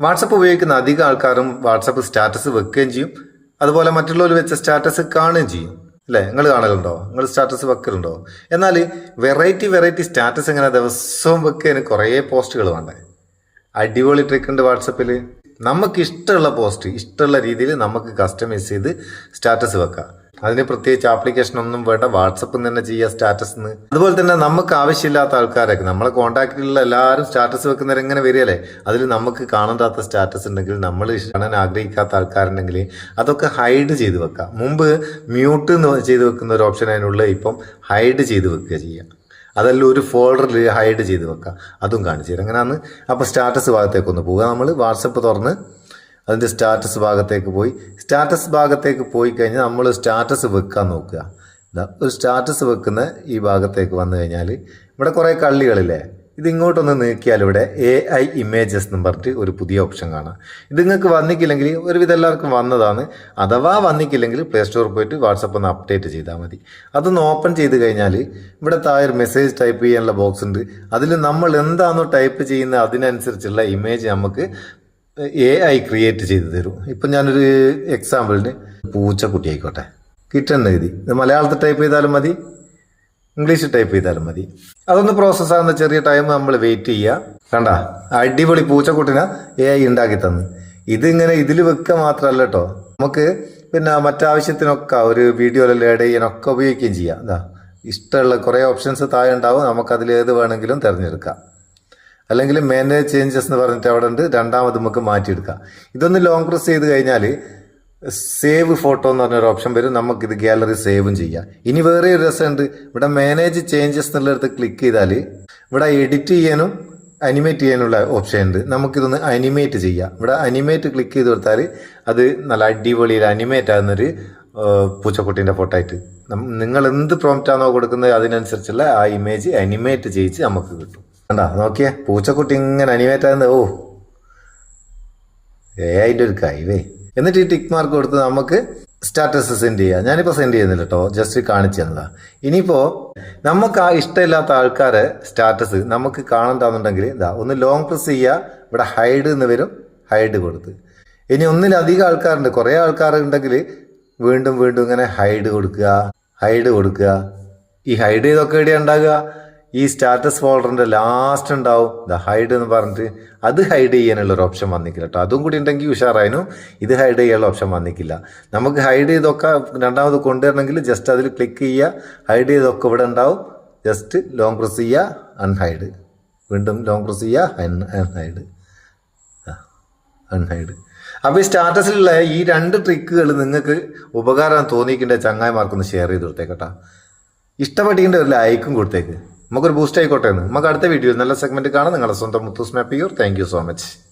WhatsApp ഉപയോഗിക്കുന്ന അധികം ആൾക്കാരും വാട്സപ്പ് സ്റ്റാറ്റസ് വെക്കുകയും ചെയ്യും. അതുപോലെ മറ്റുള്ളവർ വെച്ച സ്റ്റാറ്റസ് കാണുകയും ചെയ്യും. അല്ലേ? നിങ്ങൾ കാണലുണ്ടോ? നിങ്ങൾ സ്റ്റാറ്റസ് വെക്കലുണ്ടോ? എന്നാൽ വെറൈറ്റി വെറൈറ്റി സ്റ്റാറ്റസ് ഇങ്ങനെ ദിവസവും വെക്കാൻ കുറേ പോസ്റ്റുകൾ വേണ്ടേ? അടിപൊളി ട്രിക്ക് ഉണ്ട് വാട്സപ്പിൽ നമുക്ക് ഇഷ്ടമുള്ള പോസ്റ്റ് ഇഷ്ടമുള്ള രീതിയിൽ നമുക്ക് കസ്റ്റമൈസ് ചെയ്ത് സ്റ്റാറ്റസ് വെക്കാം. അതിന് പ്രത്യേകിച്ച് ആപ്ലിക്കേഷൻ ഒന്നും വേണ്ട. വാട്സപ്പിൽ തന്നെ ചെയ്യുക സ്റ്റാറ്റസ് എന്ന് അതുപോലെ തന്നെ നമുക്ക് ആവശ്യമില്ലാത്ത ആൾക്കാരൊക്കെ നമ്മളെ കോൺടാക്റ്റിലുള്ള എല്ലാവരും സ്റ്റാറ്റസ് വെക്കുന്നവർ എങ്ങനെ വരികയല്ലേ? അതിൽ നമുക്ക് കാണണ്ടാത്ത സ്റ്റാറ്റസ് ഉണ്ടെങ്കിൽ നമ്മൾ കാണാൻ ആഗ്രഹിക്കാത്ത ആൾക്കാരുണ്ടെങ്കിൽ അതൊക്കെ ഹൈഡ് ചെയ്ത് വെക്കാം. മുമ്പ് മ്യൂട്ട് എന്ന് ചെയ്ത് വെക്കുന്ന ഒരു ഓപ്ഷൻ അതിനുള്ള ഇപ്പം ഹൈഡ് ചെയ്ത് വെക്കുക ചെയ്യുക അതല്ല ഒരു ഫോൾഡറിൽ ഹൈഡ് ചെയ്ത് വെക്കാം. അതും കാണിച്ചു തരാം. അങ്ങനെയാണ് അപ്പോൾ സ്റ്റാറ്റസ് ഭാഗത്തേക്കൊന്ന് പോവുക. നമ്മൾ വാട്സപ്പ് തുറന്ന് അതിന്റെ സ്റ്റാറ്റസ് ഭാഗത്തേക്ക് പോയി. സ്റ്റാറ്റസ് ഭാഗത്തേക്ക് പോയി കഴിഞ്ഞാൽ നമ്മൾ സ്റ്റാറ്റസ് വെക്കാൻ നോക്കുക. ഒരു സ്റ്റാറ്റസ് വെക്കുന്ന ഈ ഭാഗത്തേക്ക് വന്നു കഴിഞ്ഞാൽ ഇവിടെ കുറേ കള്ളികളില്ലേ? ഇത് ഇങ്ങോട്ടൊന്ന് നീക്കിയാൽ ഇവിടെ എ ഐ ഇമേജസ് എന്ന് പറഞ്ഞിട്ട് ഒരു പുതിയ ഓപ്ഷൻ കാണാം. ഇത് നിങ്ങൾക്ക് വന്നിക്കില്ലെങ്കിൽ ഒരുവിധം എല്ലാവർക്കും വന്നതാണ്. അഥവാ വന്നിക്കില്ലെങ്കിൽ പ്ലേ സ്റ്റോറിൽ പോയിട്ട് വാട്സപ്പ് ഒന്ന് അപ്ഡേറ്റ് ചെയ്താൽ മതി. അതൊന്ന് ഓപ്പൺ ചെയ്ത് കഴിഞ്ഞാൽ ഇവിടെ താഴെ മെസ്സേജ് ടൈപ്പ് ചെയ്യാനുള്ള ബോക്സ് ഉണ്ട്. അതിൽ നമ്മൾ എന്താണോ ടൈപ്പ് ചെയ്യുന്നത് അതിനനുസരിച്ചുള്ള ഇമേജ് നമുക്ക് എ ഐ ക്രിയേറ്റ് ചെയ്ത് തരും. ഇപ്പം ഞാനൊരു എക്സാമ്പിളിന് പൂച്ചക്കുട്ടി ആയിക്കോട്ടെ കിട്ടുന്ന എഴുതി ഇത് മലയാളത്തിൽ ടൈപ്പ് ചെയ്താലും മതി ഇംഗ്ലീഷ് ടൈപ്പ് ചെയ്താലും മതി. അതൊന്ന് പ്രോസസ്സ് ആകുന്ന ചെറിയ ടൈം നമ്മൾ വെയിറ്റ് ചെയ്യുക. കണ്ട? അടിപൊളി പൂച്ചക്കുട്ടിനെ എ ഐ ഉണ്ടാക്കി തന്നു. ഇതിങ്ങനെ ഇതിൽ വെക്കുക മാത്രമല്ല കേട്ടോ നമുക്ക് പിന്നെ മറ്റാവശ്യത്തിനൊക്കെ ഒരു വീഡിയോയിലെല്ലാം ആഡ് ചെയ്യാനൊക്കെ ഉപയോഗിക്കുകയും ചെയ്യാം. ഇതാ ഇഷ്ടമുള്ള കുറേ ഓപ്ഷൻസ് താഴെ ഉണ്ടാവും. നമുക്കതിൽ ഏത് വേണമെങ്കിലും തിരഞ്ഞെടുക്കാം. അല്ലെങ്കിൽ മാനേജ് ചേഞ്ചസ് എന്ന് പറഞ്ഞിട്ട് അവിടെ ഉണ്ട്. രണ്ടാമത് നമുക്ക് മാറ്റിയെടുക്കാം. ഇതൊന്ന് ലോങ് പ്രസ് ചെയ്ത് കഴിഞ്ഞാൽ സേവ് ഫോട്ടോ എന്ന് പറഞ്ഞൊരു ഓപ്ഷൻ വരും. നമുക്കിത് ഗാലറി സേവും ചെയ്യാം. ഇനി വേറെ ഒരു രസമുണ്ട് ഇവിടെ മാനേജ് ചേഞ്ചസ് എന്നുള്ളിടത്ത് ക്ലിക്ക് ചെയ്താൽ ഇവിടെ എഡിറ്റ് ചെയ്യാനും അനിമേറ്റ് ചെയ്യാനുള്ള ഓപ്ഷൻ ഉണ്ട്. നമുക്കിതൊന്ന് അനിമേറ്റ് ചെയ്യാം. ഇവിടെ അനിമേറ്റ് ക്ലിക്ക് ചെയ്ത് കൊടുത്താൽ അത് നല്ല അടിപൊളിയിൽ അനിമേറ്റ് ആകുന്നൊരു പൂച്ചക്കുട്ടീന്റെ ഫോട്ടോ ആയിട്ട്. നിങ്ങൾ എന്ത് പ്രോംപ്റ്റ് ആണോ കൊടുക്കുന്നത് അതിനനുസരിച്ചുള്ള ആ ഇമേജ് അനിമേറ്റ് ചെയ്യിച്ച് നമുക്ക് കിട്ടും. കണ്ടാ? നോക്കിയേ. പൂച്ചക്കുട്ടി ഇങ്ങനെ അനിമേറ്റ് ആകുന്നത്. ഓ. ഏ അതിന്റെ ഒരു കൈവേ എന്നിട്ട് ഈ ടിക്ക് മാർക്ക് കൊടുത്ത് നമുക്ക് സ്റ്റാറ്റസ് സെൻഡ് ചെയ്യാം. ഞാനിപ്പോൾ സെൻഡ് ചെയ്യുന്നില്ല കേട്ടോ ജസ്റ്റ് കാണിച്ചു തന്നതാ. ഇനിയിപ്പോൾ നമുക്ക് ആ ഇഷ്ടമില്ലാത്ത ആൾക്കാരെ സ്റ്റാറ്റസ് നമുക്ക് കാണണ്ടെന്നുണ്ടെങ്കിൽ ഇതാ ഒന്ന് ലോങ് പ്രസ് ചെയ്യുക ഇവിടെ ഹൈഡ് എന്ന് വരും. ഹൈഡ് കൊടുത്ത്. ഇനി ഒന്നിലധികം ആൾക്കാരുണ്ട്. കുറേ ആൾക്കാരുണ്ടെങ്കിൽ വീണ്ടും വീണ്ടും ഇങ്ങനെ ഹൈഡ് കൊടുക്കുക. ഹൈഡ് കൊടുക്കുക. ഈ ഹൈഡ് ചെയ്തൊക്കെ എവിടെയാണ് ഉണ്ടാകുക? ഈ സ്റ്റാറ്റസ് ഫോൾഡറിന്റെ ലാസ്റ്റ് ഉണ്ടാവും. ദ ഹൈഡ് എന്ന് പറഞ്ഞിട്ട് അത് ഹൈഡ് ചെയ്യാനുള്ള ഒരു ഓപ്ഷൻ വന്നിക്കില്ല കേട്ടോ അതും കൂടി ഉണ്ടെങ്കിൽ ഉഷാറായിരുന്നു ഇത് ഹൈഡ് ചെയ്യാനുള്ള ഓപ്ഷൻ വന്നിക്കില്ല. നമുക്ക് ഹൈഡ് ചെയ്തൊക്കെ രണ്ടാമത് കൊണ്ടുവരണമെങ്കിൽ ജസ്റ്റ് അതിൽ ക്ലിക്ക് ചെയ്യുക. ഹൈഡ് ചെയ്തൊക്കെ ഇവിടെ ഉണ്ടാവും. ജസ്റ്റ് ലോങ് പ്രസ് ചെയ്യുക അൺഹൈഡ് വീണ്ടും ലോങ് പ്രസ് ചെയ്യുക അൺഹൈഡ് അൺഹൈഡ് അപ്പോൾ ഈ സ്റ്റാറ്റസിലുള്ള ഈ രണ്ട് ട്രിക്കുകൾ നിങ്ങൾക്ക് ഉപകാരം തോന്നിക്കേണ്ട ചങ്ങായിമാർക്കൊന്ന് ഷെയർ ചെയ്ത് കൊടുത്തേക്കട്ടാ ഇഷ്ടപ്പെട്ടിന്റെ ഒരു ലൈക്കും കൊടുത്തേക്ക്. നമുക്കൊരു ബൂസ്റ്റ് ആയിക്കോട്ടെ എന്ന്. നമുക്ക് അടുത്ത വീഡിയോ നല്ല സെഗ്മെന്റ് കാണാം. നിങ്ങളുടെ സ്വന്തം Muthoos Mappiyoor. Thank so much